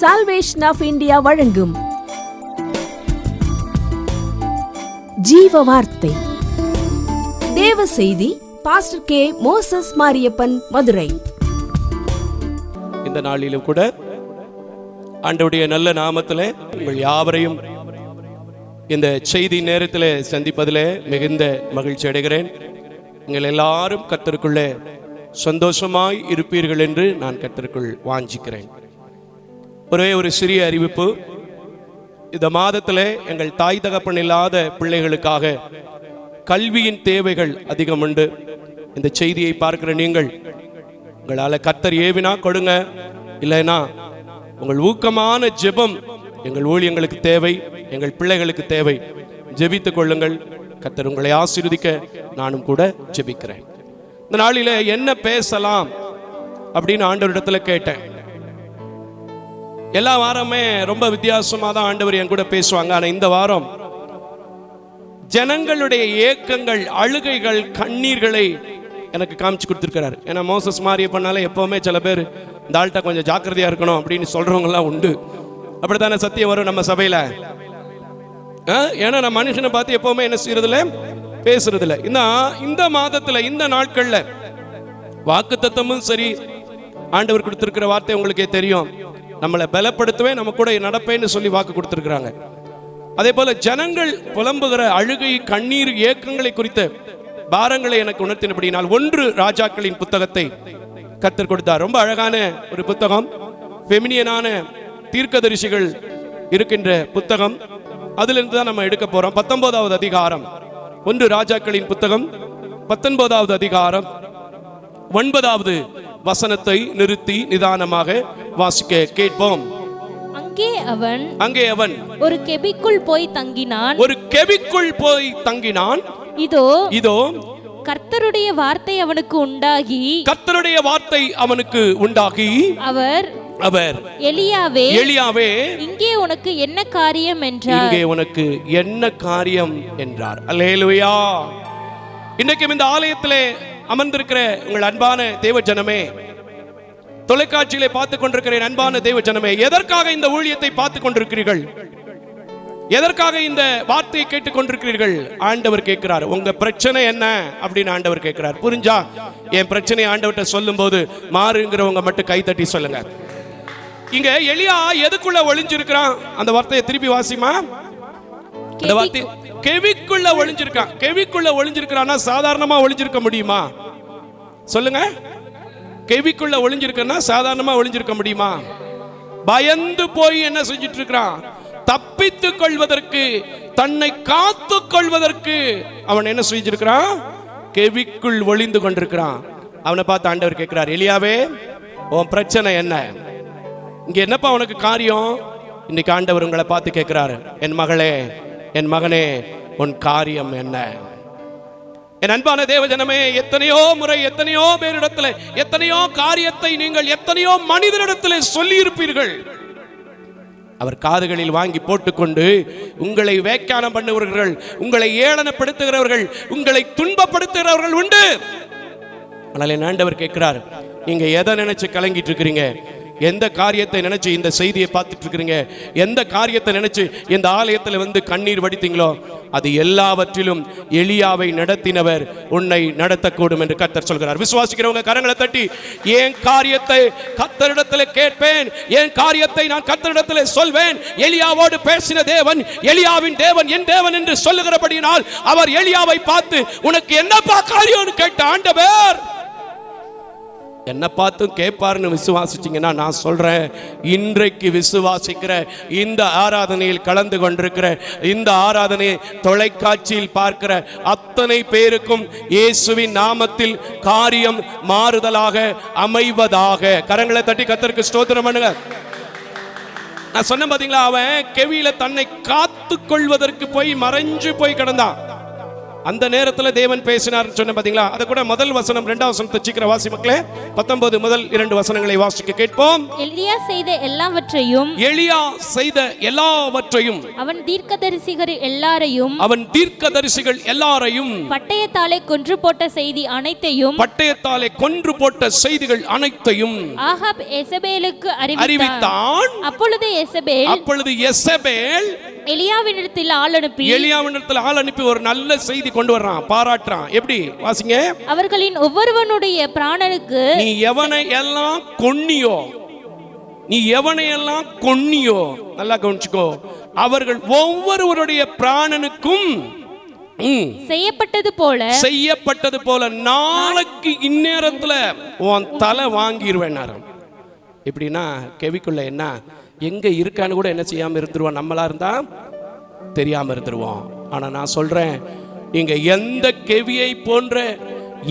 Salvation of India வழங்கும். ஜீவ வார்த்தை தேவ செய்தி pastor K Moses Mariyappan Madurai. இந்த நாளிலும் கூட ஆண்டவுடைய நல்ல நாமத்தில் உங்கள் யாவரையும் இந்த செய்தி நேரத்தில் சந்திப்பதில் மிகுந்த மகிழ்ச்சி அடைகிறேன். நீங்கள் எல்லாரும் கத்தருக்குள்ளே சந்தோஷமாய் இருப்பீர்கள் என்று நான் கத்தருக்குள் வாஞ்சிக்கிறேன். ஒரே ஒரு சிறிய அறிவிப்பு. இந்த மாதத்தில் எங்கள் தாய் தகப்பன் இல்லாத பிள்ளைகளுக்காக கல்வியின் தேவைகள் அதிகம் உண்டு. இந்த செய்தியை பார்க்கிற நீங்கள் உங்களால் கத்தர் ஏவினா கொடுங்க. இல்லைனா உங்கள் ஊக்கமான ஜெபம் எங்கள் ஊழியங்களுக்கு தேவை எங்கள் பிள்ளைகளுக்கு தேவை. ஜெபித்துக் கொள்ளுங்கள். கத்தர் உங்களை ஆசீர்வதிக்க நானும் கூட ஜெபிக்கிறேன். இந்த நாளில் என்ன பேசலாம் அப்படின்னு ஆண்டவரிடத்தில் கேட்டேன். எல்லா வாரமே ரொம்ப வித்தியாசமாக தான் ஆண்டவர் என் கூட பேசுவாங்க. ஆனா இந்த வாரம் ஜனங்களுடைய ஏக்கங்கள் அழுகைகள் கண்ணீர்களை எனக்கு காமிச்சு கொடுத்துருக்கிறாரு. ஏன்னா மோசஸ் மாதிரி பண்ணாலே எப்பவுமே சில பேர் இந்த ஆள்கிட்ட கொஞ்சம் ஜாக்கிரதையா இருக்கணும் அப்படின்னு சொல்கிறவங்கலாம் உண்டு. அப்படித்தானே சத்தியம் வரும் நம்ம சபையில? ஏன்னா நான் மனுஷனை பார்த்து எப்பவுமே என்ன செய்யறதில்ல? பேசுறதில்ல. இந்த இந்த மாதத்துல இந்த நாட்கள்ல வாக்கு தத்தமும் சரி ஆண்டவர் கொடுத்துருக்கிற வார்த்தை உங்களுக்கே தெரியும். நம்மளை பலப்படுத்துவேன் நம்ம கூட நடப்பேன்னு சொல்லி வாக்கு கொடுத்துருக்குறாங்க. அதே போல ஜனங்கள் புலம்புகிற அழுகை கண்ணீர் ஏக்கங்களை குறித்த பாரங்களை எனக்கு உணர்த்தினபடினால் ஒன்று ராஜாக்களின் புத்தகத்தை கத்தர் கொடுத்தார். ரொம்ப அழகான ஒரு புத்தகம். ஃபெமினியனான தீர்க்கதரிசிகள் இருக்கின்ற புத்தகம். அதிலிருந்து தான் நம்ம எடுக்க போறோம். பத்தொன்பதாவது அதிகாரம். ஒன்று ராஜாக்களின் புத்தகம். பத்தொன்பதாவது அதிகாரம். ஒன்பதாவது வசனத்தை நிறுத்தி நிதானமாக வாசிக்க கேட்போம். அங்கே அவன் அங்கே அவன் ஒரு கெபிக்குள் போய் தங்கினான். ஒரு கெபிக்குள் போய் தங்கினான். இதோ இதோ கர்த்தருடைய வார்த்தை அவனுக்கு உண்டாகி. கர்த்தருடைய வார்த்தை அவனுக்கு உண்டாகி. அவர் அவர் எலியாவே எலியாவே இங்கே உனக்கு என்ன காரியம் என்றார். இங்கே உனக்கு என்ன காரியம் என்றார். அல்லேலுயா. இன்றைக்கும் இந்த ஆலயத்திலே அமர்ந்திருக்கிற உங்கள் அன்பான தேவ ஜனமே தொலைக்காட்சியிலே பார்த்து கொண்டிருக்கிற என் அன்பான தேவ ஜனமே எதற்காக இந்த ஊழியத்தை பார்த்து கொண்டிருக்கிறீர்கள்? எதற்காக இந்த வார்த்தையை கேட்டுக் கொண்டிருக்கிறீர்கள்? ஆண்டவர் கேட்கிறார் உங்க பிரச்சனை என்ன? அப்படின்னு ஆண்டவர் கேட்கிறார். புரிஞ்சா? என் பிரச்சனையை ஆண்டவர்கிட்ட சொல்லும்போது மாறுங்கிறவங்க மட்டும் கை தட்டி சொல்லுங்க. இங்க எலியா எதுக்குள்ள ஒளிஞ்சிருக்கிறான்? அந்த வார்த்தையை திருப்பி வாசிமா? அந்த வார்த்தை கெவிக்குள்ள ஒளிஞ்சிருக்கான் கெவிக்குள்ள ஒளிஞ்சிருக்கிறான்னா சாதாரணமா ஒளிஞ்சிருக்க முடியுமா? சொல்லுங்க. கெவிக்குள்ள ஒளிஞ்சிருக்கன்னா சாதாரணமா ஒளிஞ்சிருக்க முடியுமா? பயந்து போய் என்ன செஞ்சிட்டு இருக்கிறான் தப்பித்துக் கொள்வதற்கு தன்னை காத்து கொள்வதற்கு அவன் என்ன செஞ்சிருக்கிறான்? கெவிக்குள் ஒளிந்து கொண்டிருக்கிறான். அவனை பார்த்து ஆண்டவர் கேட்கிறார் எலியாவே உன் பிரச்சனை என்ன? இங்க என்னப்பா உனக்கு காரியம்? இன்னைக்கு ஆண்டவர் உங்களை பார்த்து கேட்கிறாரு என் மகளே என் மகனே உன் காரியம் என்ன? என் அன்பான தேவஜனமே எத்தனையோ முறை எத்தனையோ பேரிடத்துல எத்தனையோ காரியத்தை நீங்கள் எத்தனையோ மனிதனிடத்தில் சொல்லியிருப்பீர்கள். அவர் காதுகளில் வாங்கி போட்டுக்கொண்டு உங்களை வேக்கானம் பண்ணுகிறவர்கள் உங்களை ஏளனப்படுத்துகிறவர்கள் உங்களை துன்பப்படுத்துகிறவர்கள் உண்டு. ஆனால் என் ஆண்டவர் கேட்கிறார் நீங்க எதை நினைச்சு கலங்கிட்டு இருக்கிறீங்க? எந்த காரியத்தை நினைச்சு இந்த செய்தியை பார்த்துட்டு இருக்கிறீங்க? எந்த காரியத்தை நினைச்சு இந்த ஆலயத்தில் வந்து கண்ணீர் வடித்தீங்களோ அது எல்லாவற்றிலும் எளியாவை நடத்தினவர் உன்னை நடத்தக்கூடும் என்று கர்த்தர் சொல்கிறார். விசுவாசிக்கிறவங்க கரங்களை தட்டி என் காரியத்தை கத்தரிடத்தில் கேட்பேன் என் காரியத்தை நான் கத்தரிடத்தில் சொல்வேன். எளியாவோடு பேசின தேவன் எளியாவின் தேவன் என் தேவன் என்று சொல்லுகிறபடியினால் அவர் எளியாவை பார்த்து உனக்கு என்னப்பா காரியம்னு கேட்ட ஆண்டவர். என்ன பார்த்தும் கேட்பாருன்னு விசுவாசிச்சீங்கன்னா நான் சொல்றேன் இன்றைக்கு விசுவாசிக்கிற இந்த ஆராதனையில் கலந்து கொண்டிருக்கிற இந்த ஆராதனையை தொலைக்காட்சியில் பார்க்கிற அத்தனை பேருக்கும் இயேசுவின் நாமத்தில் காரியம் மாறுதலாக அமைவதாக. கரங்களை தட்டி கத்தருக்கு ஸ்தோத்திரம் பண்ணுங்க. நான் சொன்னேன் பாத்தீங்களா அவன் கெவியில தன்னை காத்து கொள்வதற்கு போய் மறைஞ்சு போய் கிடந்தான். அந்த நேரத்துல தேவன் பேசினார் சொன்ன பாத்தீங்களா? அதை கூட முதல் வசனம் இரண்டாவது வசனத்தை சீக்கிரம் வாசி மக்களே. பத்தொன்பது முதல் இரண்டு வசனங்களை வாசிக்க கேட்போம். எலியா செய்த எல்லாவற்றையும் எலியா செய்த எல்லாவற்றையும் அவன் தீர்க்கதரிசிகர் எல்லாரையும் அவன் தீர்க்கதரிசிகள் எல்லாரையும் பட்டயத்தாலே கொன்று போட்ட செய்தி அனைத்தையும் பட்டயத்தாலே கொன்று போட்ட செய்திகள் அனைத்தையும் ஆகாப் எசபேலுக்கு அறிவித்தான். அறிவித்தான். அப்பொழுது எசபேல் அப்பொழுது எசபேல் எலியாவினிடத்தில் ஆள் அனுப்பி எலியாவினிடத்தில் ஆள் அனுப்பி ஒரு நல்ல செய்தி கொண்டு வர்றான் பாராட்டுறான். எப்படி? வாசிங்க. அவர்களின் ஒவ்வொருவனுடைய பிராணனுக்கு நீ எவனை எல்லாம் கொன்னியோ நீ எவனை எல்லாம் கொன்னியோ நல்லா கவனிச்சுக்கோ. அவர்கள் ஒவ்வொருவருடைய பிராணனுக்கும் செய்யப்பட்டது போல செய்யப்பட்டது போல நாளைக்கு இந்நேரத்துல உன் தலை வாங்கிடுவேன் எப்படின்னா கெவிக்குள்ள என்ன எங்க இருக்கான்னு கூட என்ன செய்யாம இருந்துருவோம் நம்மளா இருந்தா தெரியாம இருந்துருவோம் ஆனா நான் சொல்றேன் நீங்க எந்த கெவியை போன்ற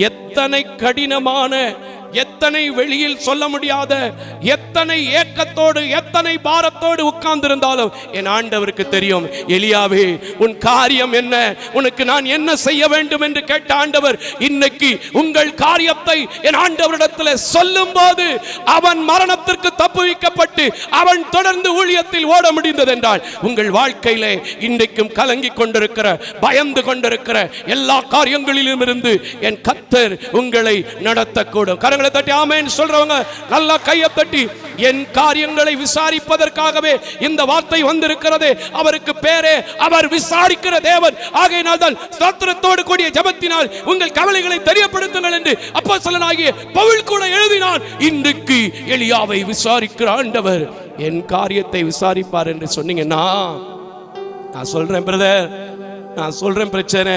எத்தனை கடினமான எத்தனை வெளியில் சொல்ல முடியாத எத்தனை ஏக்கத்தோடு எத்தனை பாரத்தோடு உட்கார்ந்திருந்தாலும் என் ஆண்டவருக்கு தெரியும் எலியாவே உன் காரியம் என்ன? உனக்கு நான் என்ன செய்ய வேண்டும்? என்று கேட்ட ஆண்டவர் இன்னைக்கு உங்கள் காரியத்தை என் ஆண்டவரிடத்தில் சொல்லும் போது அவன் மரணத்திற்கு தப்புவிக்கப்பட்டு அவன் தொடர்ந்து ஊழியத்தில் ஓட முடிந்தது என்றால் உங்கள் வாழ்க்கையிலே இன்றைக்கும் கலங்கி கொண்டிருக்கிற பயந்து கொண்டிருக்கிற எல்லா காரியங்களிலும் இருந்து என் கத்தர் உங்களை நடத்தக்கூடும். கரங்களை தட்டி ஆமென் சொல்றவங்க நல்லா கையை தட்டி என் காரியங்களை விசாரிப்பதற்காகவே இந்த வார்த்தை வந்திருக்கிறது. அவருக்கு பேரே அவர் விசாரிக்கிற தேவன். ஆகையினால் தான் ஸ்தோத்திரத்தோடு கூடிய ஜெபத்தினால் உங்கள் கவலைகளை தெரியப்படுத்துங்கள் என்று அப்போஸ்தலனாகிய பவுல் கூட எழுதினான். இன்றைக்கு எளியாவை விசாரிக்கிற ஆண்டவர் என் காரியத்தை விசாரிப்பார் என்று சொன்னீங்கன்னா நான் சொல்றேன் பிரதர் நான் சொல்றேன் பிரச்சனை.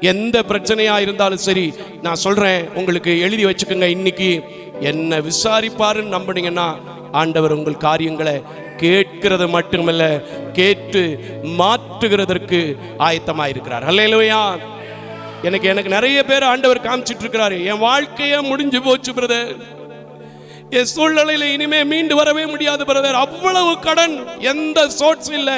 எந்த பிரச்சனையா இருந்தாலும் சரி நான் சொல்றேன் உங்களுக்கு எழுதி வச்சுக்கோங்க இன்னைக்கு. என்ன விசாரிப்பாருன்னு நம்புனீங்கன்னா ஆண்டவர் உங்கள் காரியங்களை கேட்கிறது மட்டுமல்ல கேட்டு மாற்றுகிறதற்கு ஆயத்தமாயிருக்கிறார். அல்லேலூயா எனக்கு எனக்கு நிறைய பேர் ஆண்டவர் காமிச்சிட்டு இருக்கிறாரு என் வாழ்க்கையே முடிஞ்சு போச்சு பிரதர் என் சூழ்நிலையில இனிமே மீண்டு வரவே முடியாது பிரதர் அவ்வளவு கடன் எந்த சோர்ஸ் இல்ல.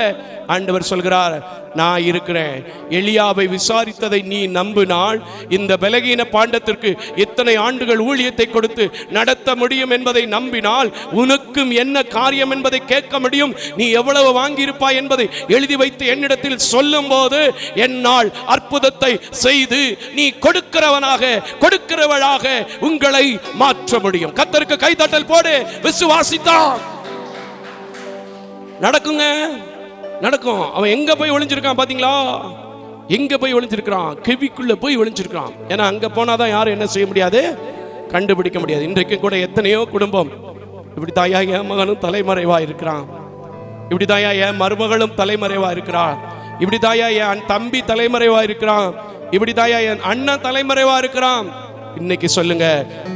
ஆண்டவர் சொல்கிறார் நான் இருக்கிறேன். எளியாவை விசாரித்ததை நீ நம்பினால் இந்த பலகீன பாண்டத்திற்கு இத்தனை ஆண்டுகள் ஊழியத்தை கொடுத்து நடத்த முடியும் என்பதை நம்பினால் உனக்கும் என்ன காரியம் என்பதை கேட்க முடியும். நீ எவ்வளவு வாங்கியிருப்பாய் என்பதை எழுதி வைத்து என்னிடத்தில் சொல்லும் போது என்னால் அற்புதத்தை செய்து நீ கொடுக்கிறவனாக கொடுக்கிறவளாக உங்களை மாற்ற முடியும். கத்தருக்கு தட்டல் போடு விசுவாசித்தான். நடக்குங்க நடக்கும். அவன் எங்க போய் ஒளிஞ்சிருக்கான் பாத்தீங்களா? எங்க போய் ஒளிஞ்சிருக்கிறான்? கெவிக்குள்ள போய் ஒளிஞ்சிருக்கான் ஏன்னா அங்க போனாதான் யாரும் என்ன செய்ய முடியாது? கண்டுபிடிக்க முடியாது. இன்றைக்கும் கூட எத்தனையோ குடும்பம் இப்படி தாயா என் மகனும் தலைமறைவா இருக்கிறான். இப்படி தாயா என் மருமகளும் தலைமறைவா இருக்கிறான் இப்படி தாயா என் தம்பி தலைமறைவா இருக்கிறான். இப்படி தாயா என் அண்ணன் தலைமறைவா இருக்கிறான். இன்னைக்கு சொல்லுங்க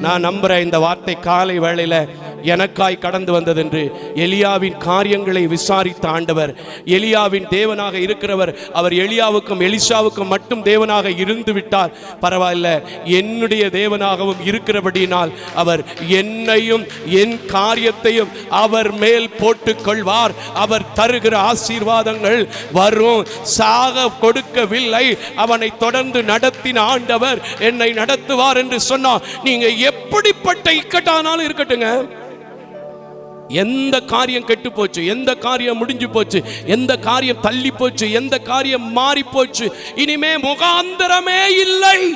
நான் நம்புறேன் இந்த வார்த்தை காலை வேளையில எனக்காய் கடந்து வந்தது என்று எலியாவின் காரியங்களை விசாரித்த ஆண்டவர். எலியாவின் தேவனாக இருக்கிறவர் அவர் எலியாவுக்கும் எலிசாவுக்கும் மட்டும் தேவனாக இருந்து விட்டார் பரவாயில்ல என்னுடைய தேவனாகவும் இருக்கிறபடியினால் அவர் என்னையும் என் காரியத்தையும் அவர் மேல் போட்டுக் கொள்வார் அவர் தருகிற ஆசீர்வாதங்கள் வரும். சாக கொடுக்கவில்லை. அவனை தொடர்ந்து நடத்தின ஆண்டவர் என்னை நடத்துவார் என்று சொன்னார் நீங்க எப்படிப்பட்ட இக்கட்டானாலும் இருக்கட்டுங்க. எந்த காரியம் கெட்டு போச்சு? எந்த காரியம் முடிஞ்சு போச்சு? எந்த காரியம் தள்ளி போச்சு? எந்த காரியம் மாறி போச்சு? இனிமே முகாந்திரமே இல்லை.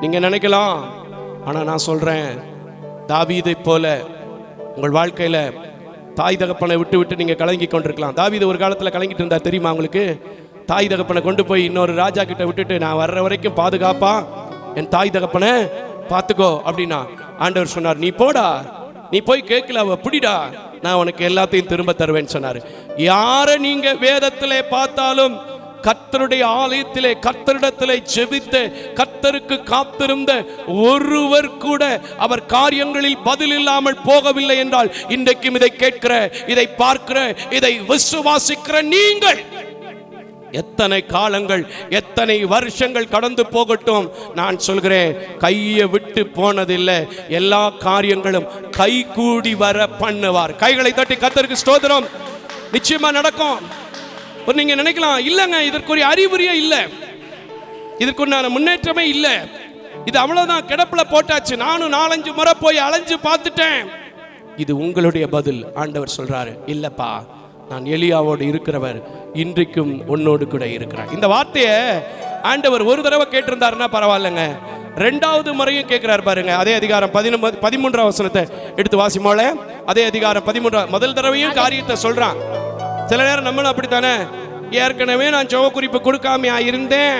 நீங்க நினைக்கலாம். ஆனா நான் சொல்றேன் தாவீதை போல உங்கள் வாழ்க்கையில தாய் தகப்பனை விட்டு விட்டு நீங்க கலங்கி கொண்டிருக்கலாம். தாவீது ஒரு காலத்துல கலங்கிட்டு இருந்தா தெரியுமா உங்களுக்கு? தாய் தகப்பனை கொண்டு போய் இன்னொரு ராஜா கிட்ட விட்டுட்டு நான் வர்ற வரைக்கும் பாதுகாப்பா? என் தாய் தகப்பனை பார்த்துக்கோ அப்படின்னா ஆண்டவர் சொன்னார் நீ போடா. நீ போய் கேட்கல அவ பிடிடா. நான் உனக்கு எல்லாத்தையும் திரும்ப தருவேன்னு சொன்னாரு. யாரை நீங்க வேதத்திலே பார்த்தாலும் கத்தருடைய ஆலயத்திலே கத்தரிடத்திலே ஜெபித்து கத்தருக்கு காத்திருந்த ஒருவர் கூட அவர் காரியங்களில் பதில் இல்லாமல் போகவில்லை என்றால் இன்றைக்கும் இதை கேட்கிற இதை பார்க்கிற இதை விசுவாசிக்கிற நீங்கள் எத்தனை காலங்கள் எத்தனை வருஷங்கள் கடந்து போகட்டும் நான் சொல்கிறேன் கையை விட்டு போனதில்லை. எல்லா காரியங்களும் கை கூடி வர பண்ணுவார். கைகளை தட்டி கத்தருக்கு ஸ்தோத்திரம். நிச்சயமா நடக்கும். நீங்க நினைக்கலாம் இல்லைங்க இதற்குரிய அறிகுறியே இல்லை. இதற்குண்டான முன்னேற்றமே இல்லை. இது அவ்வளவுதான் கிடப்புல போட்டாச்சு. நானும் நாலஞ்சு முறை போய் அலைஞ்சு பார்த்துட்டேன். இது உங்களுடைய பதில். ஆண்டவர் சொல்றாரு இல்லப்பா நான் எலியாவோடு இருக்கிறவர் இன்றைக்கும் உன்னோடு கூட இருக்கிறார். இந்த வார்த்தையை ஆண்டவர் ஒரு தடவை கேட்டிருந்தாருன்னா பரவாயில்லைங்க. ரெண்டாவது முறையும் கேட்கிறார் பாருங்க. அதே அதிகாரம் பதினொன்பது பதிமூன்றாம் வசனத்தை எடுத்து வாசிமோல அதே அதிகாரம் பதிமூன்றாம் முதல் தடவையும் காரியத்தை சொல்றான். சில நேரம் நம்மளும் அப்படித்தானே? ஏற்கனவே நான் ஜெப குறிப்பு கொடுக்காமையா இருந்தேன்.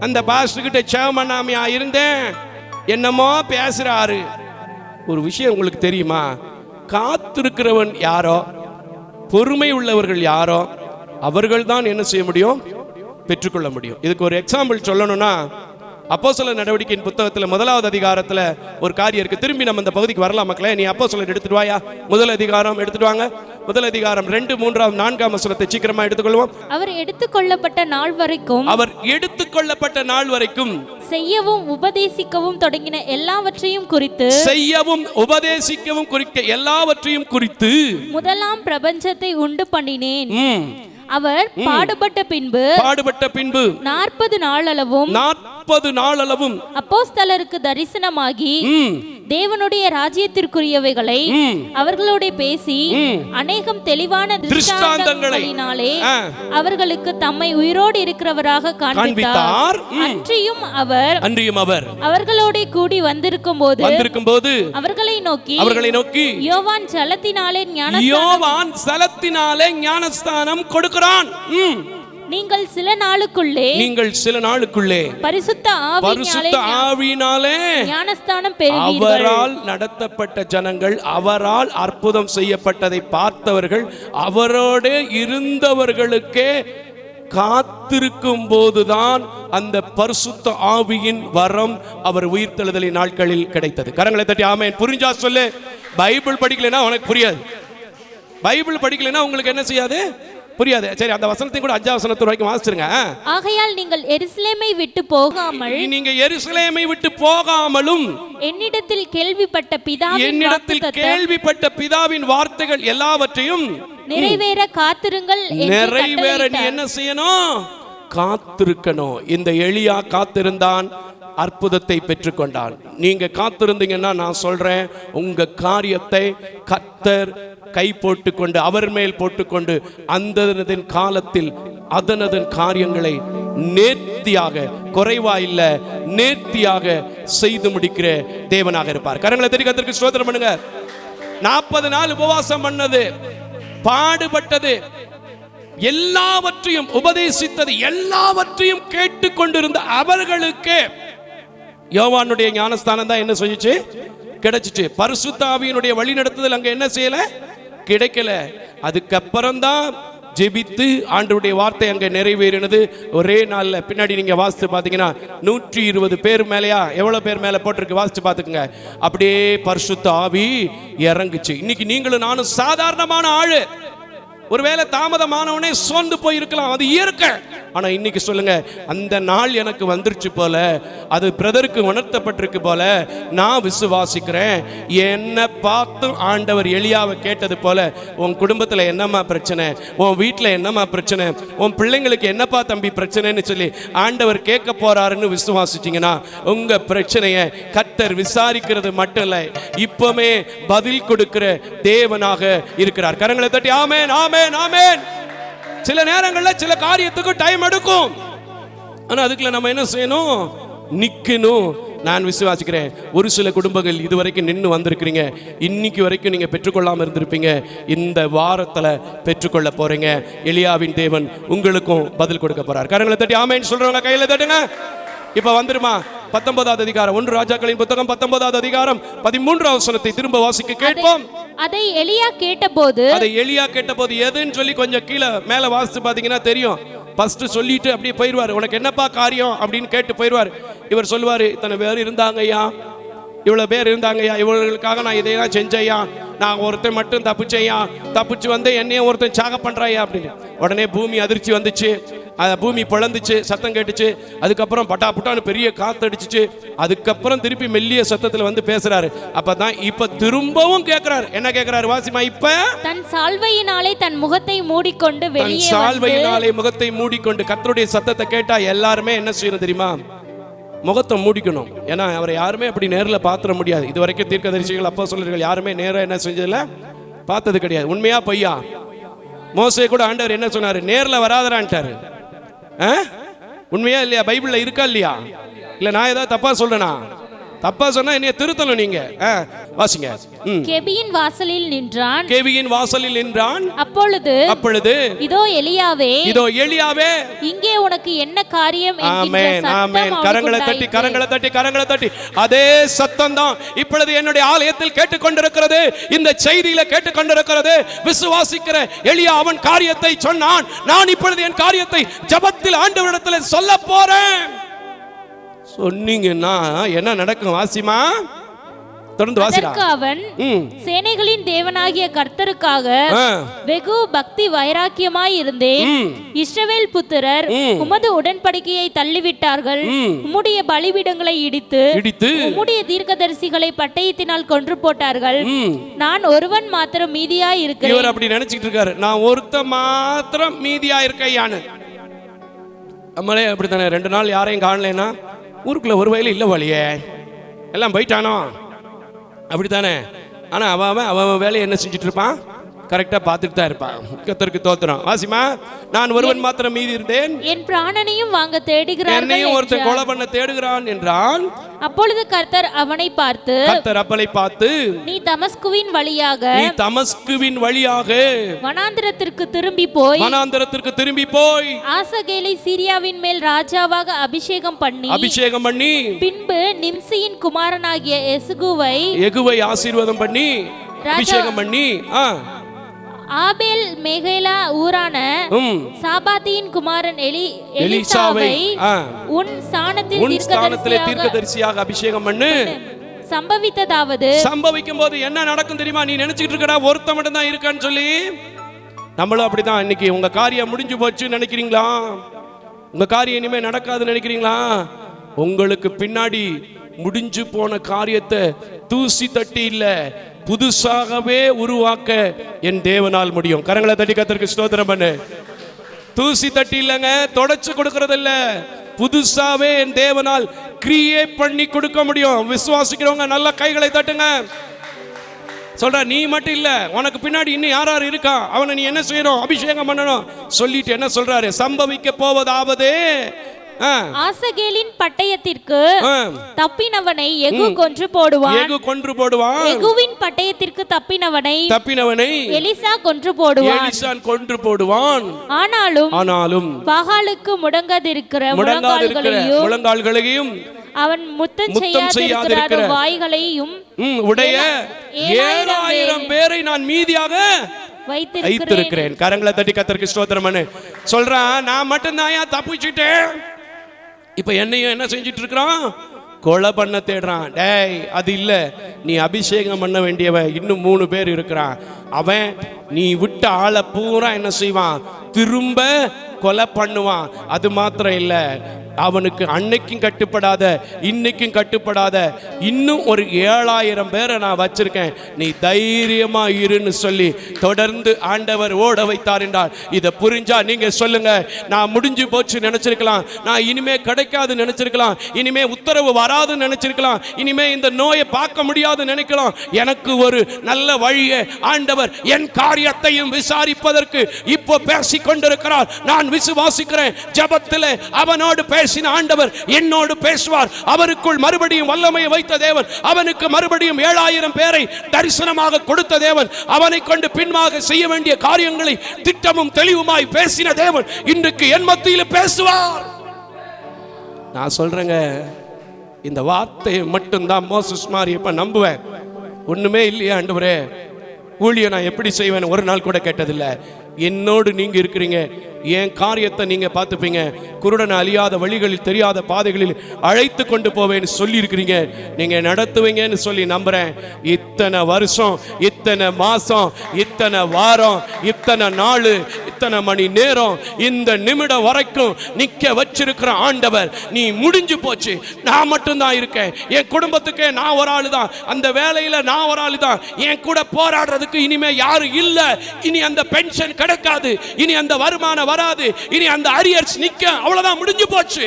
அந்த பாஸ்டர்கிட்ட கிட்ட பண்ணாமையா இருந்தேன். என்னமோ பேசுறாரு. ஒரு விஷயம் உங்களுக்கு தெரியுமா? காத்திருக்கிறவன் யாரோ? பொறுமை உள்ளவர்கள் யாரோ அவர்கள் தான் என்ன செய்ய முடியும்? பெற்றுக்கொள்ள முடியும். இதுக்கு ஒரு எக்ஸாம்பிள் சொல்லணும்னா அப்போ சொல்ல நடவடிக்கையின் புத்தகத்தில் முதலாவது அதிகாரத்தில் ஒரு காரியம் இருக்கு. திரும்பி நம்ம இந்த பகுதிக்கு வரலாம் மக்களே. நீ அப்போ சொல்ல எடுத்துட்டு வாயா. முதல் அதிகாரம் எடுத்துட்டு வாங்க. முதல் அதிகாரம் ரெண்டு மூன்றாம் நான்காம் வசனத்தை சீக்கிரமா எடுத்துக்கொள்வோம். அவர் எடுத்துக்கொள்ளப்பட்ட நாள் வரைக்கும் அவர் எடுத்துக்கொள்ளப்பட்ட நாள் வரைக்கும் செய்யவும் உபதேசிக்கவும் தொடங்கின எல்லாவற்றையும் குறித்து செய்யவும் உபதேசிக்கவும் குறிக்க எல்லாவற்றையும் குறித்து முதலாம் பிரபஞ்சத்தை உண்டு பண்ணினேன். அவர் பாடுபட்ட பின்பு பாடுபட்ட பின்பு நாற்பது நாளளவும் நாற்பது நாளளவும் அப்போஸ்தலருக்கு தரிசனமாகி தேவனுடைய ராஜ்யத்திற்குரியவைகளை அவர்களோட பேசி. அநேகம் தெளிவான திருஷ்டாந்தங்களை, திருஷ்டாந்தங்களினாலே. அவர்களுக்கு தம்மை உயிரோடு இருக்கிறவராக காண்பித்தார். அன்றியும் அவர் அன்றியும் அவர் அவர்களோட கூடி வந்திருக்கும் போது வந்திருக்கும் போது அவர்களை நோக்கி அவர்களை நோக்கி யோவான் ஜலத்தினாலே ஞான யோவான் சலத்தினாலே ஞானஸ்தானம் கொடுக்கிறான். நீங்கள் சில நாளுக்குள்ளே நீங்கள் சில நாளுக்குள்ளே பரிசுத்த பரிசுத்த ஆவியினாலே ஞானஸ்தானம் அவரால் நடத்தப்பட்ட ஜனங்கள் அவரால் அற்புதம் செய்யப்பட்டதை பார்த்தவர்கள் அவரோடு இருந்தவர்களுக்கே காத்திருக்கும் போதுதான் அந்த பரிசுத்த ஆவியின் வரம் அவர் உயிர்த்தெழுதலின் நாட்களில் கிடைத்தது. கரங்களை தட்டி ஆமென். புரிஞ்சா சொல்லு. பைபிள் படிக்கலைன்னா உனக்கு புரியாது. பைபிள் படிக்கலைன்னா உங்களுக்கு என்ன செய்யாது? புரியாது. சரி அந்த வசனத்தையும் கூட அஞ்சாவது வசனத்து வரைக்கும் வாசிச்சிருங்க. ஆகையால் நீங்கள் எருசலேமை விட்டு போகாமல் நீங்க எருசலேமை விட்டு போகாமலும் என்னிடத்தில் கேள்விப்பட்ட பிதாவின் என்னிடத்தில் கேள்விப்பட்ட பிதாவின் வார்த்தைகள் எல்லாவற்றையும் நிறைவேற காத்திருங்கள் நிறைவேற நீ. என்ன செய்யணும்? காத்திருக்கணும். இந்த எளியா காத்திருந்தான் அற்புதத்தை பெற்றுக்கொண்டான். நீங்க காத்திருந்தீங்கன்னா நான் சொல்றேன் உங்க காரியத்தை கத்தர் கை போட்டுக்கொண்டு அவர் மேல் போட்டுக்கொண்டு அந்ததன் காலத்தில் அதனதன் காரியங்களை நேர்த்தியாக குறைவா இல்ல நேர்த்தியாக செய்து முடிக்கிற தேவனாக இருப்பார். கரங்களை தெரிவிக்கிறதுக்கு சோதனை பண்ணுங்க. நாற்பது நாள் உபவாசம் பண்ணது பாடுபட்டது எல்லாவற்றையும் உபதேசித்தது எல்லாவற்றையும் கேட்டுக்கொண்டிருந்த அவர்களுக்கு யோவானுடைய ஞானஸ்தானம் தான் என்ன செஞ்சுச்சு கிடைச்சிச்சு. பரிசுத்தாவியினுடைய வழி நடத்துதல் அங்க என்ன செய்யல? கிடைக்கல. அதுக்கப்புறம் தான் ஜெபித்து ஆண்டருடைய வார்த்தை அங்கே நிறைவேறினது. ஒரே நாளில் பின்னாடி நீங்கள் வாசித்து பார்த்தீங்கன்னா நூற்றி இருபது பேர் மேலேயா? எவ்வளோ பேர் மேலே போட்டிருக்கு? வாசிச்சு பார்த்துக்குங்க. அப்படியே பரிசுத்த ஆவி இறங்குச்சு. இன்னைக்கு நீங்களும் நானும் சாதாரணமான ஆள். ஒருவேளை தாமதமானவனே சோர்ந்து போயிருக்கலாம். அது இயற்கை. ஆனால் இன்னைக்கு சொல்லுங்க அந்த நாள் எனக்கு வந்துருச்சு போல அது பிரதருக்கு உணர்த்தப்பட்டிருக்கு போல நான் விசுவாசிக்கிறேன். என்ன பார்த்து ஆண்டவர் எளியாவை கேட்டது போல உன் குடும்பத்தில் என்னம்மா பிரச்சனை? உன் வீட்டில் என்னம்மா பிரச்சனை? உன் பிள்ளைங்களுக்கு என்னப்பா தம்பி பிரச்சனைன்னு சொல்லி ஆண்டவர் கேட்க போறாருன்னு விசுவாசிச்சீங்கன்னா உங்க பிரச்சனையை கத்தர் விசாரிக்கிறது மட்டும் இல்லை இப்போமே பதில் கொடுக்கிற தேவனாக இருக்கிறார். கரங்களை தட்டி ஆமென். ஆமேன் ஆமேன். சில நேரங்கள்ல சில காரியத்துக்கு டைம் எடுக்கும். ஆனா அதுக்குள்ள நம்ம என்ன செய்யணும்? நிக்கணும். நான் விசுவாசிக்கிறேன். ஒரு சில குடும்பங்கள் இதுவரைக்கும் நின்று வந்திருக்கிறீங்க. இன்னைக்கு வரைக்கும் நீங்க பெற்றுக்கொள்ளாம இருந்திருப்பீங்க. இந்த வாரத்துல பெற்றுக்கொள்ள போறீங்க. எளியாவின் தேவன் உங்களுக்கும் பதில் கொடுக்க போகிறார் கரங்களை தட்டி ஆமேன்னு சொல்கிறவங்க கையில தட்டுங்க. இப்ப வந்துருமா? பத்தொன்பதாவது அதிகாரம். ஒன்று ராஜாக்களின் புத்தகம் பத்தொன்பதாவது அதிகாரம். பதிமூன்றாவது வசனத்தை திரும்ப வாசிக்க கேட்போம். அதை எலியா கேட்டபோது அதை எளியா கேட்டபோது எதுன்னு சொல்லி கொஞ்சம் கீழே மேல வாசித்து பாத்தீங்கன்னா தெரியும். ஃபர்ஸ்ட் சொல்லிட்டு அப்படியே போயிடுவார் உனக்கு என்னப்பா காரியம் அப்படின்னு கேட்டு போயிடுவார் இவர் சொல்லுவார் இத்தனை பேர் இருந்தாங்க ஐயா இவ்வளோ பேர் இருந்தாங்கய்யா. இவர்களுக்காக நான் இதையெல்லாம் செஞ்சையா நான் ஒருத்தன் மட்டும் தப்பிச்சையா தப்பிச்சு வந்து என்னையும் ஒருத்தன் சாக பண்றாயா அப்படின்னு. உடனே பூமி அதிர்ச்சி வந்துச்சு. அஹ், பூமி பிளந்துச்சு சத்தம் கேட்டுச்சு. அதுக்கப்புறம் பட்டா புட்டான்னு பெரிய காத்தடிச்சுச்சு அதுக்கப்புறம் திருப்பி மெல்லிய சத்தத்துல வந்து பேசுறாரு. அப்பதான் இப்ப திரும்பவும் கேக்குறாரு. என்ன கேக்குறாரு வாசிமா இப்ப? தன் சால்வையினாலே தன் முகத்தை மூடிக்கொண்டு வெளியே சால்வையினாலே முகத்தை மூடிக்கொண்டு கர்த்தருடைய சத்தத்தை கேட்டா எல்லாருமே என்ன செய்யணும் தெரியுமா? முகத்தை மூடிக்கணும். ஏன்னா அவரை யாருமே அப்படி நேரில் பார்த்துட முடியாது. இது வரைக்கும் தீர்க்கதரிசிகள் அப்போ சொல்லுங்கள் யாருமே நேரா என்ன செஞ்சதில்ல? பார்த்தது கிடையாது. உண்மையா பொய்யா? மோசே கூட ஆண்டவர் என்ன சொன்னாரு? நேர்ல வராதரான்ட்டாரு? உண்மையா இல்லையா? பைபிள்ல இருக்கா இல்லையா? இல்ல நான் ஏதாவது தப்பா சொல்றேனா? தப்பா சொன்னா என்னைய திருத்தணும் நீங்க. வாசிங்க. கெபியின் வாசலில் நின்றான். கேவியின் வாசலில் நின்றான். அப்பொழுது அப்பொழுது இதோ எலியாவே இதோ எலியாவே. இங்கே உனக்கு என்ன காரியம் ஆமென் ஆமென். கரங்களை தட்டி. கரங்களை தட்டி கரங்களை தட்டி. அதே சத்தம் தான் இப்பொழுது என்னுடைய ஆலயத்தில் கேட்டுக்கொண்டிருக்கிறது. இந்த செய்தியில கேட்டுக்கொண்டிருக்கிறது. விசுவாசிக்கிற எளியா அவன் காரியத்தை சொன்னான். நான் இப்பொழுது என் காரியத்தை ஜபத்தில் ஆண்டவரிடத்தில் சொல்ல போறேன். சொன்னீங்கன்னா என்ன நடக்கும் வாசிமா? தொடர்ந்து வாசிடா. அவன் சேனைகளின் தேவனாகிய கர்த்தருக்காக. வெகு பக்தி வைராக்கியமாய் இருந்தேன். இஸ்ரவேல் புத்திரர். உமது உடன்படிக்கையை தள்ளிவிட்டார்கள். உம்முடைய பலிபீடங்களை இடித்து இடித்து உம்முடைய தீர்க்கதரிசிகளை பட்டயத்தினால் கொன்று போட்டார்கள். நான் ஒருவன் மாத்திரம் மீதியாய் இருக்கிறேன். இவர் அப்படி நினைச்சிட்டு இருக்காரு. நான் ஒருத்த மாத்திரம் மீதியா இருக்கையான்னு நம்மளே அப்படித்தானே ரெண்டு நாள் யாரையும் காணலைன்னா? ஊருக்குள்ள ஒரு வயலும் இல்லை வழியே எல்லாம் போயிட்டானோ? அப்படித்தானே? தானே அவன் அவன் அவன் அவன் வேலையை என்ன செஞ்சுட்டு கரெக்டா பார்த்துட்டு தான் இருப்பான். கத்தருக்கு தோத்துறான் வாசிமா நான் ஒருவன் மாத்திரம் மீதி இருந்தேன். என் பிராணனையும் வாங்க தேடுகிறார்கள் என்னையும் ஒருத்தன். கொலை பண்ண தேடுகிறான் என்றான். அப்பொழுது கர்த்தர் அவனை பார்த்து கத்தர் அப்பலை பார்த்து நீ தமஸ்குவின் வழியாக நீ தமஸ்குவின் வழியாக வனாந்திரத்திற்கு திரும்பி போய் வனாந்தரத்திற்கு திரும்பி போய் ஆசகேலை சீரியாவின் மேல் ராஜாவாக அபிஷேகம் பண்ணி அபிஷேகம் பண்ணி பின்பு நிம்சியின் குமாரனாகிய எசுகுவை எகுவை ஆசீர்வாதம் பண்ணி அபிஷேகம் பண்ணி ஆ. ஆபேல் மேகேலா ஊரான சாபாத்தியின் குமாரன் எலி எலிசாவை உன் ஸ்தானத்தில் உன் ஸ்தானத்திலே தீர்க்கதரிசியாக அபிஷேகம் பண்ணு. சம்பவித்ததாவது சம்பவிக்கும் போது என்ன நடக்கும் தெரியுமா? நீ நினைச்சிட்டு இருக்கடா ஒருத்த மட்டும் தான் இருக்கான்னு சொல்லி. நம்மளும் அப்படிதான். இன்னைக்கு உங்க காரியம் முடிஞ்சு போச்சு நினைக்கிறீங்களா? உங்க காரியம் இனிமே நடக்காதுன்னு நினைக்கிறீங்களா? உங்களுக்கு பின்னாடி முடிஞ்சு போன காரியத்தை தூசி தட்டி இல்ல. புதுசாகவே உருவாக்க என் தேவனால் முடியும். கரங்களை தட்டி கத்திற்கு ஸ்தோத்திரம் பண்ணு. தூசி தட்டி இல்லைங்க தொடச்சு கொடுக்கறது இல்ல புதுசாவே என் தேவனால் கிரியேட் பண்ணி கொடுக்க முடியும். விசுவாசிக்கிறவங்க நல்ல கைகளை தட்டுங்க. சொல்ற நீ மட்டும் இல்ல உனக்கு பின்னாடி இன்னும் யார் யார் இருக்கா? அவனை நீ என்ன செய்யணும்? அபிஷேகம் பண்ணணும். சொல்லிட்டு என்ன சொல்றாரு? சம்பவிக்க போவதாவது ஆசகேலின் பட்டயத்திற்கு தப்பினவனை எகு கொன்று போடுவான். ஏகு கொன்று போடுவான். எகுவின் பட்டயத்திற்கு தப்பினவனை தப்பினவனை எலிசா கொன்று போடுவான். எலிசான் கொன்று போடுவான். ஆனாலும் ஆனாலும் பாகாலுக்கு முடங்காதிருக்கிற முடங்காதிருக்கிற முழங்கால்களையும் அவன் முத்தம் செய்யாதிருக்கிற வாய்களையும் உடைய ஏழாயிரம் பேரை நான் மீதியாக வைத்திருக்கிறேன். கரங்களை தட்டி கத்தருக்கு ஸ்தோத்திரமனு சொல்றான் நான் மட்டும்தான் தப்பிச்சுட்டேன். இப்போ என்னையும் என்ன செஞ்சுட்டு இருக்கிறான் கொலை பண்ண தேடுறான். டேய் அது இல்லை. நீ அபிஷேகம் பண்ண வேண்டியவன். இன்னும் மூணு பேர் இருக்கிறான். அவன் நீ விட்ட ஆளை பூரா என்ன செய்வான்? திரும்ப கொலை பண்ணுவான். அது மாத்திரம் இல்லை. அவனுக்கு அன்னைக்கும் கட்டுப்படாத இன்னைக்கும் கட்டுப்படாத இன்னும் ஒரு ஏழாயிரம் பேரை நான் வச்சிருக்கேன். நீ தைரியமா இருன்னு சொல்லி தொடர்ந்து ஆண்டவர் ஓட வைத்தார் என்றால் இதை புரிஞ்சா நீங்க சொல்லுங்க. நான் முடிஞ்சு போச்சு நினைச்சிருக்கலாம். நான் இனிமே கிடைக்காது நினைச்சிருக்கலாம். இனிமே உத்தரவு வராதுன்னு நினைச்சிருக்கலாம். இனிமே இந்த நோயை பார்க்க முடியாது நினைக்கலாம். எனக்கு ஒரு நல்ல வழியை ஆண்டவர் என் காரியத்தையும் விசாரிப்பதற்கு இப்போ பேசிக் கொண்டிருக்கிறார் நான் விசுவாசிக்கிறேன். ஜபத்தில் அவனோடு பேசின ஆண்டவர் என்னோடு பேசுவார். அவருக்குள் மறுபடியும் வல்லமையை வைத்த தேவன் அவனுக்கு மறுபடியும் ஏழாயிரம் பேரை தரிசனமாக கொடுத்த தேவன் அவனை கொண்டு பின்மாக செய்ய வேண்டிய காரியங்களை திட்டமும் தெளிவுமாய் பேசின தேவன் இன்றைக்கு என் மத்தியில் பேசுவார். நான் சொல்றேங்க இந்த வார்த்தையை மட்டும்தான் மோசஸ் மாதிரி இப்ப நம்புவேன். ஒண்ணுமே இல்லையா ஆண்டவரே. ஊழிய நான் எப்படி செய்வேன் ஒரு நாள் கூட கேட்டதில்லை. என்னோடு நீங்க இருக்கிறீங்க. என் காரியத்தை நீங்க பார்த்துப்பீங்க. குருடன் அழியாத வழிகளில் தெரியாத பாதைகளில் அழைத்து கொண்டு போவேன்னு சொல்லி இருக்கிறீங்க நீங்க நடத்துவீங்கன்னு சொல்லி நம்புறேன். இத்தனை வருஷம் இத்தனை மாசம் இத்தனை வாரம் இத்தனை நாள் இத்தனை மணி நேரம் இந்த நிமிடம் வரைக்கும் நிக்க வச்சிருக்கிற ஆண்டவர் நீ முடிஞ்சு போச்சு. நான் மட்டும்தான் இருக்கேன். என் குடும்பத்துக்கே நான் ஒரு ஆளு தான் அந்த வேலையில நான் ஒரு ஆளு தான் என் கூட போராடுறதுக்கு இனிமே யாரும் இல்ல. இனி அந்த பென்ஷன் நடக்காது. இனி அந்த வருமானம் வராது. இனி அந்த அரியர்ஸ் நிக்க அவ்வளவுதான் முடிஞ்சு போச்சு.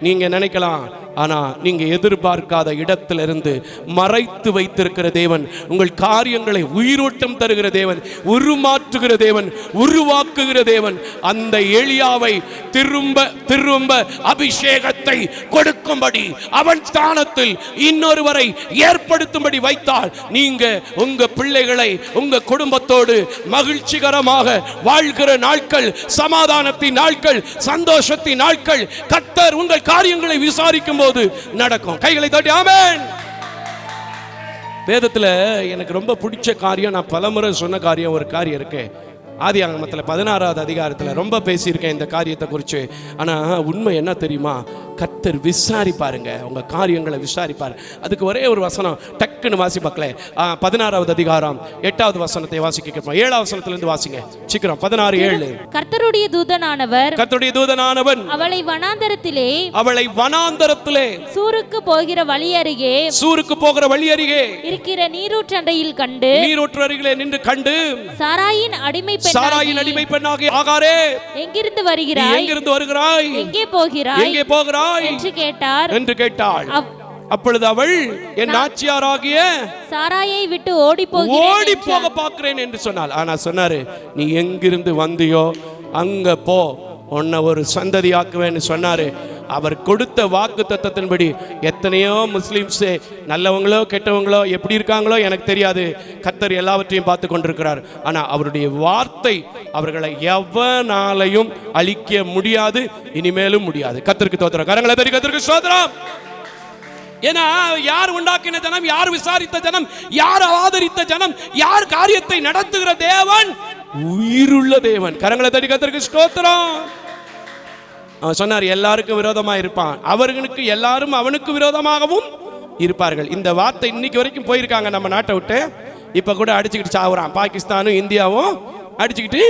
நீங்க நினைக்கலாம். ஆனால் நீங்கள் எதிர்பார்க்காத இடத்திலிருந்து மறைத்து வைத்திருக்கிற தேவன் உங்கள் காரியங்களை உயிரோட்டம் தருகிற தேவன் உருமாற்றுகிற தேவன் உருவாக்குகிற தேவன் அந்த எளியாவை திரும்ப திரும்ப அபிஷேகத்தை கொடுக்கும்படி அவன் ஸ்தானத்தில் இன்னொருவரை ஏற்படுத்தும்படி வைத்தால் நீங்க உங்க பிள்ளைகளை உங்க குடும்பத்தோடு மகிழ்ச்சிகரமாக வாழ்கிற நாட்கள் சமாதானத்தின் நாட்கள் சந்தோஷத்தின் நாட்கள் கத்தர் உங்கள் காரியங்களை விசாரிக்கும் போது நடக்கும். கைகளை தட்டி ஆமேன். வேதத்தில் எனக்கு ரொம்ப பிடிச்ச காரியம் நான் பலமுறை சொன்ன காரியம் ஒரு காரியம் இருக்கு. ஆதி ஆகமத்தில் பதினாறாவது அதிகாரத்தில் ரொம்ப பேசியிருக்கேன் இந்த காரியத்தை குறித்து ஆனால் உண்மை என்ன தெரியுமா? கத்தர் விசாரிப்பாருங்க. உங்கள் காரியங்களை விசாரிப்பார். அதுக்கு ஒரே ஒரு வசனம் டக்குன்னு வாசி பதினாறாவது அதிகாரம் எட்டாவது வசனத்தை வாசிக்க கேட்போம். ஏழாவது வசனத்திலிருந்து வாசிங்க. சீக்கிரம் பதினாறு ஏழு. கர்த்தருடைய தூதனானவர் கர்த்தருடைய தூதனானவன் அவளை வனாந்தரத்திலே அவளை வனாந்தரத்திலே சூருக்கு போகிற வழி அருகே சூருக்கு போகிற வழி அருகே இருக்கிற நீரூற்றண்டையில் கண்டு நீரூற்று அருகிலே நின்று கண்டு சாராயின் அடிமை சாராயின் பெண்ணாகி அடிமை பெண்ணாகிய ஆகாரே எங்கிருந்து வருகிறாய்? எங்கிருந்து வருகிறாய்? எங்கே போகிறாய்? எங்கே போகிறாய்? என்று கேட்டார். என்று கேட்டாள். அப்பொழுது அவள் என் ஆட்சியாராகிய சாராயை விட்டு ஓடி போகிறேன் ஓடி. போக பார்க்கிறேன் என்று சொன்னாள். ஆனா சொன்னாரு நீ எங்கிருந்து வந்தியோ அங்க போ உன்னை ஒரு சந்ததியாக்குவேன்னு சொன்னாரு. அவர் கொடுத்த வாக்கு தத்தத்தின்படி எத்தனையோ முஸ்லீம்ஸு நல்லவங்களோ கெட்டவங்களோ எப்படி இருக்காங்களோ எனக்கு தெரியாது. கத்தர் எல்லாவற்றையும் பார்த்து கொண்டிருக்கிறார். ஆனா அவருடைய வார்த்தை அவர்களை எவனாலையும் அழிக்க முடியாது இனிமேலும் முடியாது. கத்தருக்கு தோத்திரம். கரங்களை தரி கத்தருக்கு சோதரம் ஏன்னா யார் உண்டாக்கின ஜனம் யார் விசாரித்த ஜனம் யார் ஆதரித்த ஜனம் யார் காரியத்தை நடத்துகிற தேவன்? உயிருள்ள தேவன். கரங்களை தடி கத்திற்கு ஸ்தோத்திரம். அவன் சொன்னார் எல்லாருக்கும் விரோதமாக இருப்பான். அவர்களுக்கு எல்லாரும் அவனுக்கு விரோதமாகவும் இருப்பார்கள். இந்த வார்த்தை இன்னைக்கு வரைக்கும் போயிருக்காங்க நம்ம நாட்டை விட்டு. இப்போ கூட அடிச்சுக்கிட்டு சாவுறான். பாகிஸ்தானும் இந்தியாவும் அடிச்சுக்கிட்டு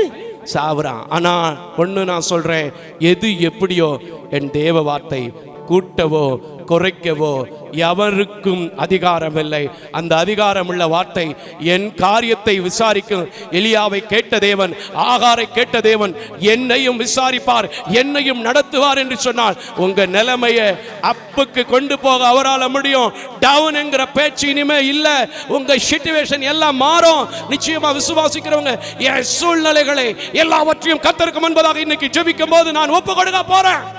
சாவுறான். ஆனால் ஒன்று நான் சொல்கிறேன் எது எப்படியோ என் தேவ வார்த்தை கூட்டவோ குறைக்கவோ? எவருக்கும் அதிகாரம் இல்லை அந்த அதிகாரம் உள்ள வார்த்தை என் காரியத்தை விசாரிக்கும். எலியாவை கேட்ட தேவன் ஆகாரை கேட்ட தேவன் என்னையும் விசாரிப்பார் என்னையும் நடத்துவார் என்று சொன்னால் உங்க நிலைமையை அப்புக்கு கொண்டு போக அவரால் முடியும். டவுன் என்கிற பேச்சு இனிமே இல்ல. உங்க சிச்சுவேஷன் எல்லாம் மாறும். நிச்சயமா விசுவாசிக்கிறவங்க என் சூழ்நிலைகளை எல்லாவற்றையும் கத்திருக்கும் என்பதாக இன்னைக்கு ஜெபிக்கும் போது நான் ஒப்பு கொடுக்க போறேன்.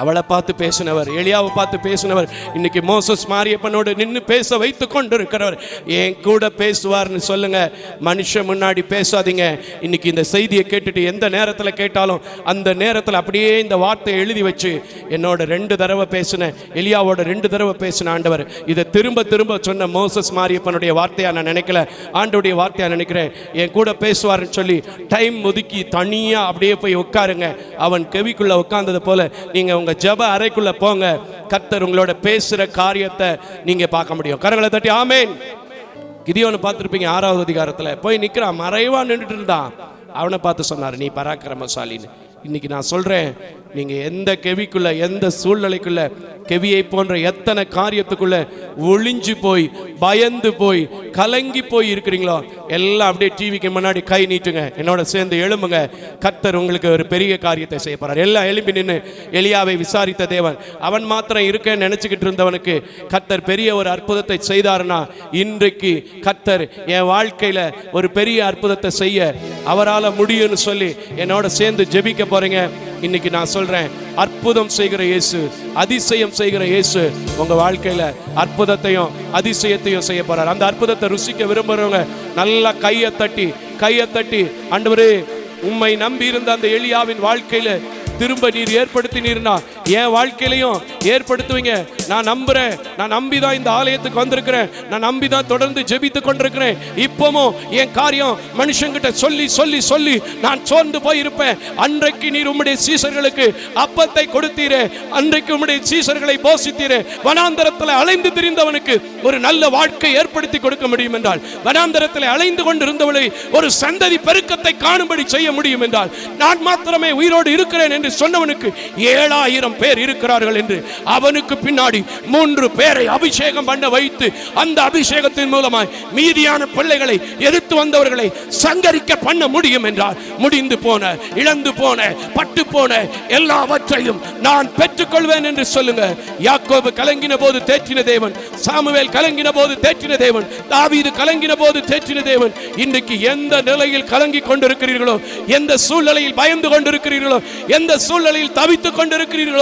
அவளை பார்த்து பேசினவர் எளியாவை பார்த்து பேசினவர் இன்னைக்கு மோசஸ் மாரியப்பனோடு நின்று பேச வைத்து கொண்டு இருக்கிறவர் என் கூட பேசுவார்னு சொல்லுங்க மனுஷன் முன்னாடி பேசாதீங்க. இன்னைக்கு இந்த செய்தியை கேட்டுட்டு எந்த நேரத்தில் கேட்டாலும் அந்த நேரத்தில் அப்படியே இந்த வார்த்தையை எழுதி வச்சு என்னோட ரெண்டு தடவை பேசின எளியாவோட ரெண்டு தடவை பேசின ஆண்டவர். இதை திரும்ப திரும்ப சொன்ன மோசஸ் மாரியப்பனுடைய வார்த்தையாக நான் நினைக்கல. ஆண்டோடைய வார்த்தையாக நினைக்கிறேன். என் கூட பேசுவார்னு சொல்லி டைம் ஒதுக்கி தனியாக அப்படியே போய் உட்காருங்க. அவன் கவிக்குள்ளே உட்கார்ந்தது போல நீங்கள் உங்க ஜெப அறைக்குள்ள போங்க. கத்தர் உங்களோட பேசுற காரியத்தை நீங்க பார்க்க முடியும். கரங்களை தட்டி ஆமேன். கிதியோன்னு பார்த்துருப்பீங்க ஆறாவது அதிகாரத்துல. போய் நிக்கிறான் மறைவா நின்றுட்டு இருந்தான். அவனை பார்த்து சொன்னார் நீ பராக்கிரமசாலின்னு. இன்னைக்கு நான் சொல்றேன் நீங்க எந்த கெவிக்குள்ள எந்த சூழ்நிலைக்குள்ள கெவியை போன்ற எத்தனை காரியத்துக்குள்ள ஒளிஞ்சு போய் பயந்து போய் கலங்கி போய் இருக்கிறீங்களோ எல்லாம் அப்படியே டிவிக்கு முன்னாடி கை நீட்டுங்க. என்னோட சேர்ந்து எழும்புங்க. கர்த்தர் உங்களுக்கு ஒரு பெரிய காரியத்தை செய்ய போறார். எல்லாம் எழும்பி நின்று எளியாவை விசாரித்த தேவன் அவன் மாத்திரம் இருக்கேன்னு நினைச்சுக்கிட்டு இருந்தவனுக்கு கர்த்தர் பெரிய ஒரு அற்புதத்தை செய்தாருன்னா இன்றைக்கு கர்த்தர் என் வாழ்க்கையில ஒரு பெரிய அற்புதத்தை செய்ய அவரால் முடியும்னு சொல்லி என்னோட சேர்ந்து ஜெபிக்க போறீங்க. இன்னைக்கு நான் சொல்றேன் அற்புதம் செய்கிற இயேசு அதிசயம் செய்கிற இயேசு உங்க வாழ்க்கையில அற்புதத்தையும் அதிசயத்தையும் செய்ய போறார். அந்த அற்புதத்தை ருசிக்க விரும்புறவங்க நல்லா கையை தட்டி கையை தட்டி அண்டவரே உம்மை நம்பி இருந்த அந்த எளியாவின் வாழ்க்கையில திரும்ப நீர் ஏற்படுத்தினீர்னா என் வாழ்க்கையிலையும் ஏற்படுத்துவீங்க. நான் நம்புறேன். நான் நம்பி தான் இந்த ஆலயத்துக்கு வந்திருக்கிறேன். நான் நம்பி தான் தொடர்ந்து ஜெபித்து கொண்டிருக்கிறேன். இப்பவும் என் காரியம் மனுஷங்கிட்ட சொல்லி சொல்லி சொல்லி நான் சோர்ந்து போயிருப்பேன். அன்றைக்கு நீர் உம்முடைய சீசர்களுக்கு அப்பத்தை கொடுத்தீரே. அன்றைக்கு உம்முடைய சீசர்களை போஷித்தீரே. வனாந்தரத்தில் அலைந்து திரிந்தவனுக்கு ஒரு நல்ல வாழ்க்கை ஏற்படுத்தி கொடுக்க முடியும் என்றால் வனாந்தரத்தில் அலைந்து கொண்டிருந்தவளை ஒரு சந்ததி பெருக்கத்தை காணும்படி செய்ய முடியும் என்றால் நான் மாத்திரமே உயிரோடு இருக்கிறேன் என்று சொன்னவனுக்கு ஏழாயிரம் பேர் இருக்கிறார்கள் என்று அவனுக்கு பின்னாடி மூன்று பேரை அபிஷேகம் பண்ண வைத்து அந்த அபிஷேகத்தின் மூலமாய் மீதியான பிள்ளைகளை எதிர்த்து வந்தவர்களை சங்கரிக்க பண்ண முடியும் என்றார். முடிந்து போன இழந்து போன பட்டு போன எல்லாவற்றையும் நான் பெற்றுக்கொள்வேன் என்று சொல்லுங்க. யாக்கோபு கலங்கின போது தேற்றின தேவன் சாமுவேல் கலங்கின போது தேற்றின தேவன் தாவீது கலங்கின போது தேற்றின தேவன். இன்றைக்கு எந்த நிலையில் கலங்கி கொண்டிருக்கிறீர்களோ எந்த சூழ்நிலையில் பயந்து கொண்டிருக்கிறீர்களோ எந்த சூழ்நிலையில் தவித்துக் கொண்டிருக்கிறீர்களோ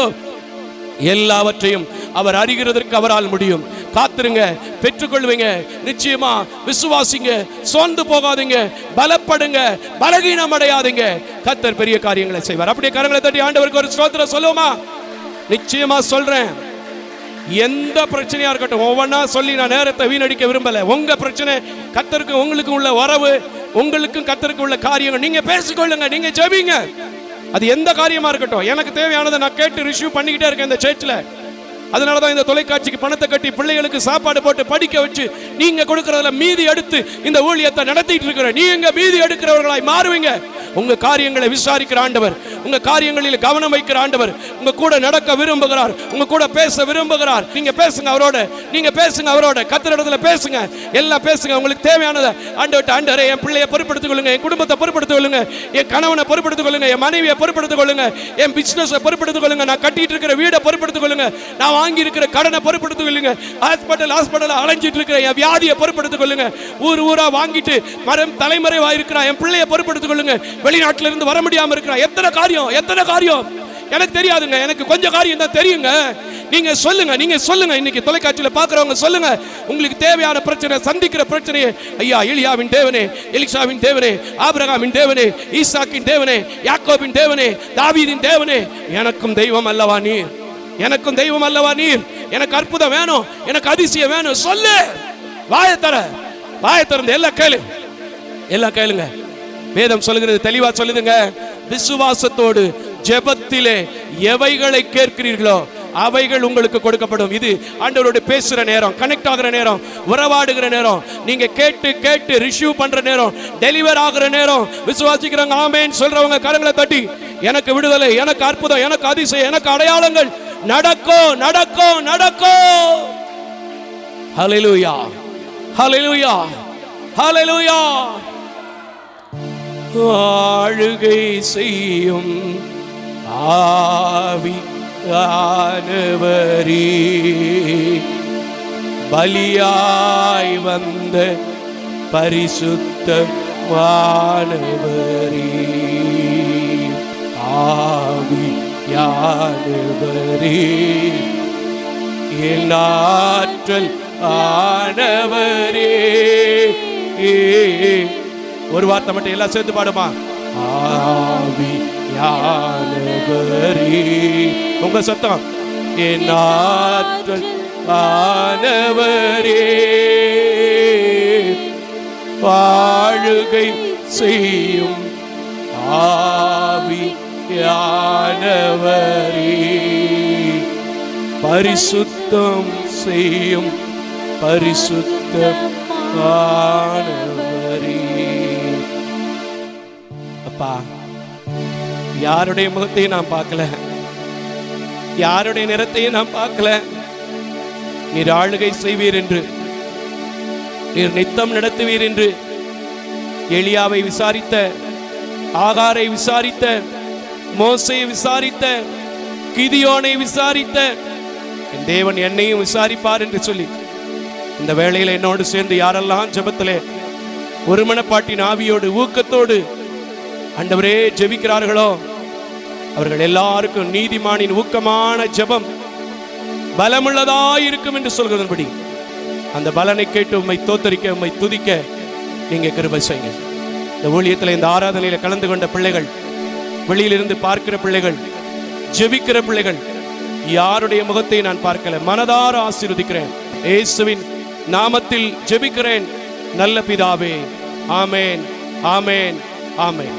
எல்லாவற்றையும் அவர் அறிகிறதற்கு அவரால் முடியும். காத்துருங்க பெற்றுக்கொள்வீங்க நிச்சயமா விசுவாசிங்க சோர்ந்து போகாதீங்க. பலப்படுங்க பலகீனம் அடையாதீங்க கத்தர் பெரிய காரியங்களை செய்வார். அப்படியே கரங்களை தட்டி ஆண்டவருக்கு ஒரு ஸ்தோத்திரம் சொல்லுவோமா? நிச்சயமா சொல்றேன். எந்த பிரச்சனையா இருக்கட்டும் ஒவ்வொன்றா சொல்லி நான் நேரத்தை வீணடிக்க விரும்பல. உங்க பிரச்சனை கத்தருக்கு உங்களுக்கு உள்ள உறவு உங்களுக்கும் கத்தருக்கு உள்ள காரியங்கள். நீங்க பேசிக்கொள்ளுங்க நீங்க ஜெபிங்க. அது எந்த காரியமா இருக்கட்டும்? எனக்கு தேவையானதை நான் கேட்டு ரிசீவ் பண்ணிக்கிட்டே இருக்கேன் இந்த சர்ச்சில் அதனால தான் இந்த தொலைக்காட்சிக்கு பணத்தை கட்டி பிள்ளைகளுக்கு சாப்பாடு போட்டு படிக்க வச்சு நீங்க கொடுக்கறதுல மீதி எடுத்து இந்த ஊழியத்தை நடத்திட்டு இருக்கிற நீங்க மீதி எடுக்கிறவர்களாய் மாறுவீங்க. உங்க காரியங்களை விசாரிக்கிற ஆண்டவர் உங்க காரியங்களில் கவனம் வைக்கிற ஆண்டவர் உங்க கூட நடக்க விரும்புகிறார் உங்க கூட பேச விரும்புகிறார். நீங்க பேசுங்க அவரோட நீங்க பேசுங்க அவரோட கத்திர இடத்துல பேசுங்க. எல்லாம் பேசுங்க உங்களுக்கு தேவையானதை. ஆண்டவர்ட்ட ஆண்டவரே என் பிள்ளையை பொறுப்படுத்திக் கொள்ளுங்க என் குடும்பத்தை பொறுப்படுத்திக் கொள்ளுங்க என் கணவனை பொறுப்படுத்திக் கொள்ளுங்க என் மனைவியை பொறுப்படுத்திக் கொள்ளுங்க என் பிசினஸை பொறுப்படுத்திக் கொள்ளுங்க நான் கட்டிட்டு இருக்கிற வீடை பொறுப்படுத்திக் கொள்ளுங்க நான் வாங்கி இருக்கிற கடனை பொறுப்படுத்திக் கொள்ளுங்க ஹாஸ்பிட்டல் ஹாஸ்பிட்டல் அலைஞ்சிட்டு இருக்கிற என் வியாதியை பொறுப்படுத்திக் கொள்ளுங்க ஊர் ஊரா வாங்கிட்டு மரம் தலைமறைவா இருக்கிற என் பிள்ளையை பொறுப்படுத்திக் கொள்ளுங்க வெளிநாட்டுல இருந்து வர முடியாம இருக்கிற எத்தனை காரியம் எத்தனை காரியம்? எனக்கு தெரியாதுங்க. எனக்கு கொஞ்சம் காரியம் தான் தெரியுங்க. நீங்க சொல்லுங்க நீங்க சொல்லுங்க. இன்னைக்கு தொலைக்காட்சியில பாக்குறவங்க சொல்லுங்க. உங்களுக்கு தேவையான பிரச்சனை சந்திக்கிற பிரச்சனையை ஐயா எலியாவின் தேவனே எலிசாவின் தேவனே ஆபிரகாமின் தேவனே ஈசாக்கின் தேவனே யாக்கோபின் தேவனே தாவீதின் தேவனே. எனக்கும் தெய்வம் அல்லவா நீ எனக்கும் தெய்வம் அல்லவா நீர்? எனக்கு அற்புதம் வேணும். எனக்கு அதிசயம் வேணும். சொல்லு. வாயை தர. வாயை திறந்து எல்லாம் கேளு. எல்லாம் கேளுங்க. வேதம் சொல்லுகிறது தெளிவா சொல்லுதுங்க. விசுவாசத்தோடு ஜெபத்திலே எவைகளை கேட்கிறீர்களோ அவைகள் உங்களுக்கு கொடுக்கப்படும். இது ஆண்டவரோடு பேசுற நேரம் கனெக்ட் ஆகுற நேரம் உறவாடுகிற நேரம் நீங்க கேட்டு கேட்டு ரிசீவ் பண்ற நேரம் டெலிவர் ஆகுற நேரம் விசுவாசிக்கிறவங்க ஆமேன்னு சொல்றவங்க கரங்களை தட்டி எனக்கு விடுதலை எனக்கு அற்புதம் எனக்கு அதிசயம் எனக்கு அடையாளங்கள் நடக்கும் நடக்கும் நடக்கும் ஹalleluya ஹalleluya ஹalleluya ஆளுகை செய்யும் ஆவி. ஆனவரே பலியாய் வந்த பரிசுத்த வானவரே ஆவி யானவரே எல்லாற்றல் ஆற்றல் ஆனவரே ஒரு வார்த்தை மட்டும் எல்லாம் சேர்த்து பாடுமா? ஆவி யானவரே உங்க சத்தம். என் ஆற்றல் ஆனவரே. வாழுகை செய்யும் ஆவி யானவரே பரிசுத்தம் செய்யும் பரிசுத்த ஆனவரே. அப்பா. யாருடைய முகத்தையும் நான் பார்க்கல. யாருடைய நிறத்தையும் நான் பார்க்கல. நீர் ஆளுகை செய்வீர் என்று. நீர் நித்தம் நடத்துவீர் என்று. எளியாவை விசாரித்த ஆகாரை விசாரித்த மோசையை விசாரித்த கிதியோனை விசாரித்த. என் தேவன் என்னையும் விசாரிப்பார் என்று சொல்லி இந்த வேளையில் என்னோடு சேர்ந்து யாரெல்லாம் ஜெபத்திலே ஒரு மனப்பாட்டின் ஆவியோடு ஊக்கத்தோடு அண்டவரே ஜெபிக்கிறார்களோ அவர்கள் எல்லாருக்கும் நீதிமானின் ஊக்கமான ஜெபம் பலமுள்ளதாயிருக்கும் என்று சொல்கிறதன்படி அந்த பலனை கேட்டு உம்மை தோத்தரிக்க உம்மை துதிக்க நீங்க கிருபை செய்யுங்க. இந்த ஊழியத்தில் இந்த ஆராதனையில கலந்து கொண்ட பிள்ளைகள் வெளியிலிருந்து பார்க்கிற பிள்ளைகள் ஜெபிக்கிற பிள்ளைகள் யாருடைய முகத்தை நான் பார்க்கல மனதார ஆசீர்வதிக்கிறேன். இயேசுவின் நாமத்தில் ஜெபிக்கிறேன். நல்ல பிதாவே ஆமேன் ஆமேன் ஆமேன்.